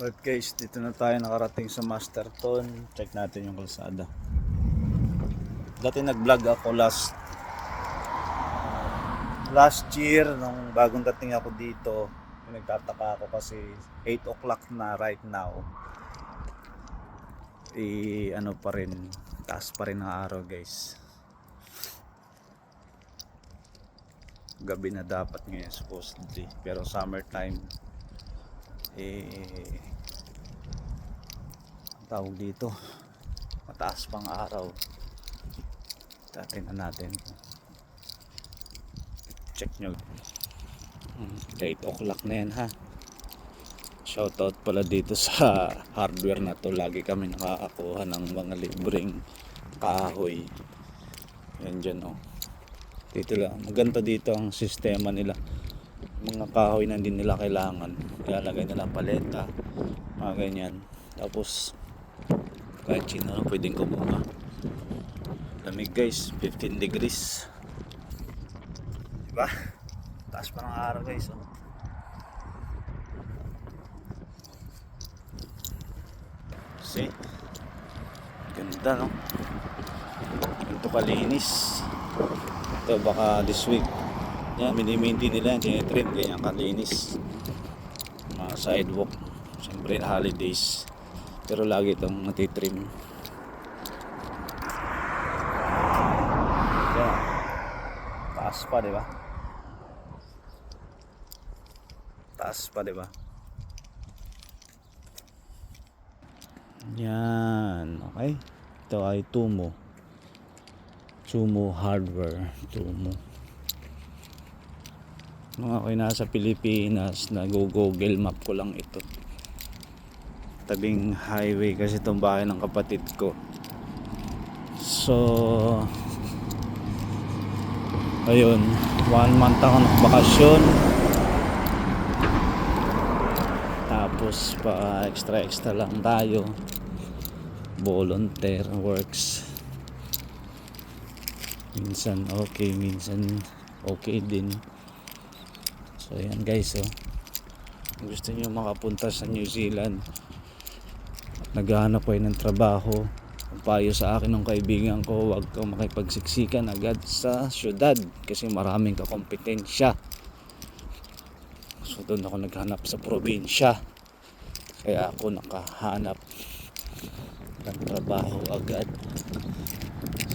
Alright guys, dito na tayo nakarating sa Masterton. Check natin yung kalsada. Dati nag-vlog ako last last year nung bagong dating ako dito. Nagtataka ako kasi 8 o'clock na right now. I ano pa rin, taas pa rin ang araw guys. Gabi na dapat ngayon supposedly. Pero summertime eh ang tawag dito mataas pang araw. Tatin na natin. Check nyo. Hmm, 8 o'clock na yan ha? Shoutout pala dito sa hardware na to. Lagi kami nakakakuha ng mga libreng kahoy. Yan dyan oh. Dito lang. Maganda dito ang sistema nila mga kahoy na hindi nila kailangan. Ilalagay nila paleta mga ganyan. Tapos kahit sino na pwedeng kumuha. Lamig guys. 15 degrees. Diba? Taas pa ng araw guys oh. see? Ganda no? Ito kalinis. Ito baka this week yan, mini-maintain nila yan, tinitrim, ganyan kalinis. Mga sidewalk, siyempre holidays. Pero lagi itong natitrim. Yan. Taas pa, di ba? Taas pa, di ba? Yan, okay. Ito ay Tumo. Sumo Hardware. Tumo nung ako'y nasa Pilipinas nag-google map ko lang ito. Tabing highway kasi itong bahay ng kapatid ko. So ayun one month ako nagbakasyon. Tapos pa extra extra lang tayo. Volunteer works. Minsan okay minsan okay din So ayan guys oh. Kung gusto niyo makapunta sa New Zealand at naghahanap kayo ng trabaho, payo sa akin ng kaibigan ko, huwag kang makipagsiksikan agad sa syudad kasi maraming kakompetensya. So doon ako naghanap sa probinsya. Kaya ako nakahanap ng trabaho agad.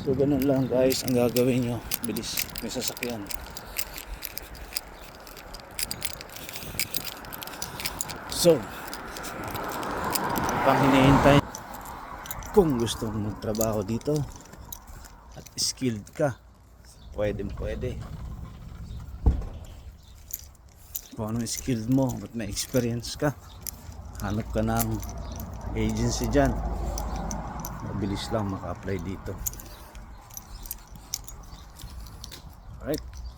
So ganun lang guys ang gagawin nyo. Bilis, may sasakyan. So, pang hinihintay kung gusto mong magtrabaho dito at skilled ka, pwede pwede. Kung ano yung skilled mo at may experience ka, hanap ka ng agency dyan. Mabilis lang maka-apply dito.